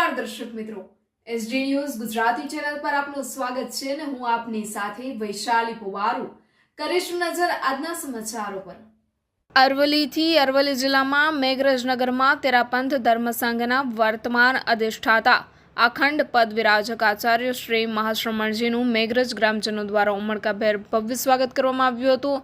નમસ્કાર દર્શક મિત્રો. એસડી ન્યૂઝ ગુજરાતી ચેનલ પર આપનું સ્વાગત છે અને હું આપની સાથે વૈશાલી પુવારુ. કરીશું નજર આજના સમાચારો પર. અરવલીથી અરવલ્લી જિલ્લામાં મેઘરજનગરમાં તેરાપંથ ધર્મસંઘના વર્તમાન અધિષ્ઠાતા અખંડ પદ વિરાજક આચાર્ય શ્રી મહાશ્રમણજીનું મેઘરજ ગ્રામજનો દ્વારા ઉમળકાભેર ભવ્ય સ્વાગત કરવામાં આવ્યું હતું.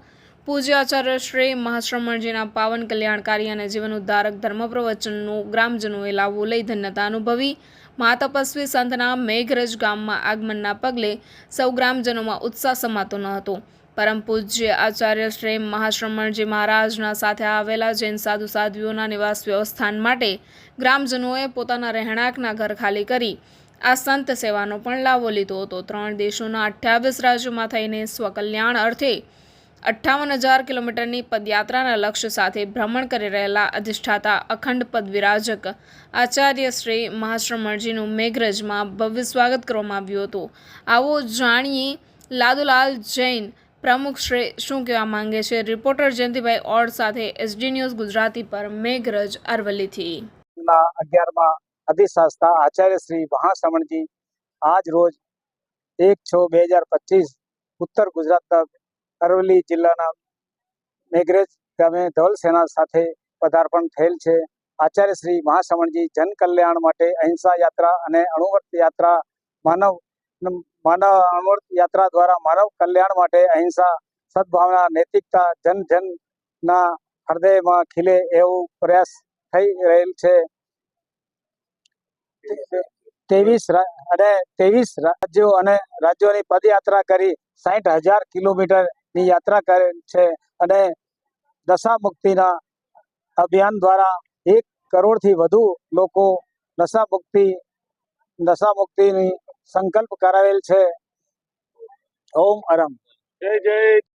પૂજ્ય આચાર્ય શ્રી મહાશ્રમણજીના પાવન કલ્યાણકારી અને જીવન ઉદ્ધારક ધર્મ પ્રવચનનું ગ્રામજનોએ લાવવું લઈ ધન્યતા અનુભવી. મહાતપસ્વી સંતના મેઘરજ ગામમાં આગમનના પગલે સૌ ગ્રામજનોમાં ઉત્સાહ સમાતો ન હતો. પરમ પૂજ્ય આચાર્ય શ્રી મહાશ્રમણજી મહારાજના સાથે આવેલા જૈન સાધુ સાધ્વીઓના નિવાસ વ્યવસ્થાન માટે ગ્રામજનોએ પોતાના રહેણાંકના ઘર ખાલી કરી આ સંત સેવાનો પણ લાવો લીધો હતો. ત્રણ દેશોના અઠ્યાવીસ રાજ્યોમાં થઈને સ્વકલ્યાણ અર્થે અઠ્ઠાવન હજાર કિલોમીટરની પદયાત્રાના લક્ષ્ય સાથે ભ્રમણ કરી રહેલા અધિષ્ઠાતા અખંડ પદ વિરાજક આચાર્ય શ્રી મહાશ્રમણજીનું મેઘરજમાં ભવ્ય સ્વાગત કરવામાં આવ્યું હતું. આવો જાણીએ લાદુલાલ જૈન પ્રમુખ શ્રી શું કહેવા માંગે છે? રિપોર્ટર જયંતિભાઈ ઓડ સાથે એસડી ન્યૂઝ ગુજરાતી પર મેઘરજ અરવલ્લીથી. અગિયારમાં અધિશાસ્તા આચાર્ય શ્રી મહાશ્રમણજી આજ રોજ એક છ બે હજાર પચીસ ઉત્તર ગુજરાતના અરવલ્લી જિલ્લાના મેઘરજ ગામે ધવલ સેના સાથે પદાર્પણ થયેલ છે. આચાર્ય શ્રી મહાશ્રમણજી જન કલ્યાણ માટે અહિંસા યાત્રા અને અણુવર્ત યાત્રા માનવ માનવ અણુવર્ત યાત્રા દ્વારા માનવ કલ્યાણ માટે અહિંસા સદભાવના, નૈતિકતા, જન જનના હૃદયમાં ખીલે એવું પ્રયાસ થઈ રહેલ છે. ત્રેવીસ અને ત્રેવીસ રાજ્યો અને રાજ્યોની પદયાત્રા કરી સાઠ હજાર કિલોમીટરની યાત્રા કરે છે અને નશા મુક્તિના અભિયાન દ્વારા એક કરોડથી વધુ લોકો નશા મુક્તિ નશા મુક્તિની સંકલ્પ કરાવેલ છે. ઓમ અરમ. જય જય.